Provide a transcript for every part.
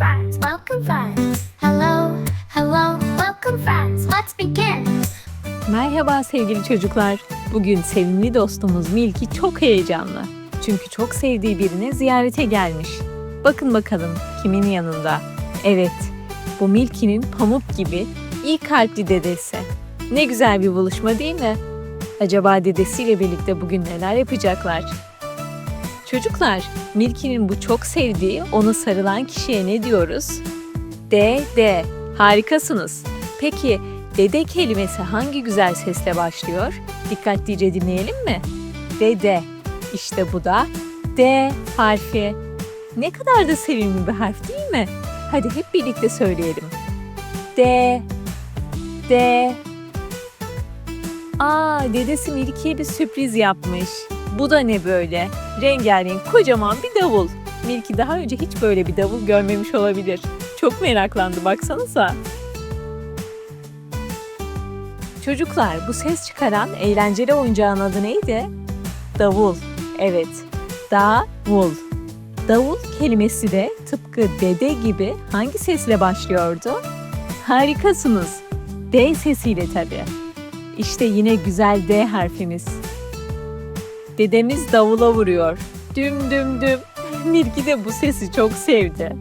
friends, welcome friends. Hello, hello, welcome friends. Let's begin. Merhaba sevgili çocuklar. Bugün sevimli dostumuz Milky çok heyecanlı. Çünkü çok sevdiği birine ziyarete gelmiş. Bakın bakalım kimin yanında? Evet, bu Milky'nin pamuk gibi iyi kalpli dedesi. Ne güzel bir buluşma değil mi? Acaba dedesiyle birlikte bugün neler yapacaklar? Çocuklar, Milky'nin bu çok sevdiği, ona sarılan kişiye ne diyoruz? Dede. Harikasınız. Peki dede kelimesi hangi güzel sesle başlıyor? Dikkatlice dinleyelim mi? Dede. İşte bu da D harfi. Ne kadar da sevimli bir harf değil mi? Hadi hep birlikte söyleyelim. D. D. Aa, dedesi Milky'ye bir sürpriz yapmış. Bu da ne böyle? Rengarenk kocaman bir davul. Milky daha önce hiç böyle bir davul görmemiş olabilir. Çok meraklandı baksanıza. Çocuklar bu ses çıkaran eğlenceli oyuncağın adı neydi? Davul. Evet. Davul. Davul kelimesi de tıpkı dede gibi hangi sesle başlıyordu? Harikasınız. D sesiyle tabii. İşte yine güzel D harfimiz. Dedemiz davula vuruyor. Düm düm düm. Milky de bu sesi çok sevdi.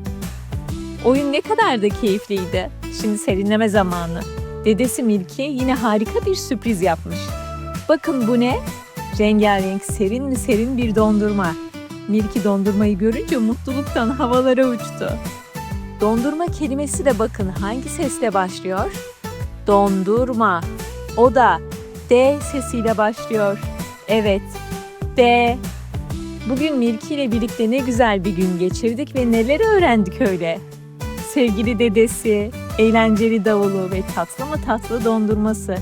Oyun ne kadar da keyifliydi. Şimdi serinleme zamanı. Dedesi Milky yine harika bir sürpriz yapmış. Bakın bu ne? Rengarenk serin mi serin bir dondurma. Milky dondurmayı görünce mutluluktan havalara uçtu. Dondurma kelimesi de bakın hangi sesle başlıyor? Dondurma. O da D sesiyle başlıyor. Evet, D. Bugün Milky ile birlikte ne güzel bir gün geçirdik ve neler öğrendik öyle. Sevgili dedesi, eğlenceli davulu ve tatlı mı tatlı dondurması.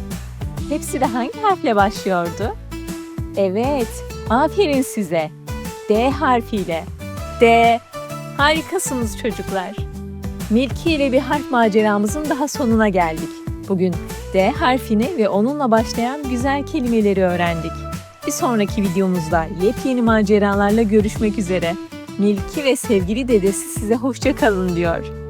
Hepsi de hangi harfle başlıyordu? Evet, aferin size. D harfiyle. D. Harikasınız çocuklar. Milky ile bir harf maceramızın daha sonuna geldik. Bugün D harfini ve onunla başlayan güzel kelimeleri öğrendik. Bir sonraki videomuzda yepyeni maceralarla görüşmek üzere. Milky ve sevgili dedesi size hoşça kalın diyor.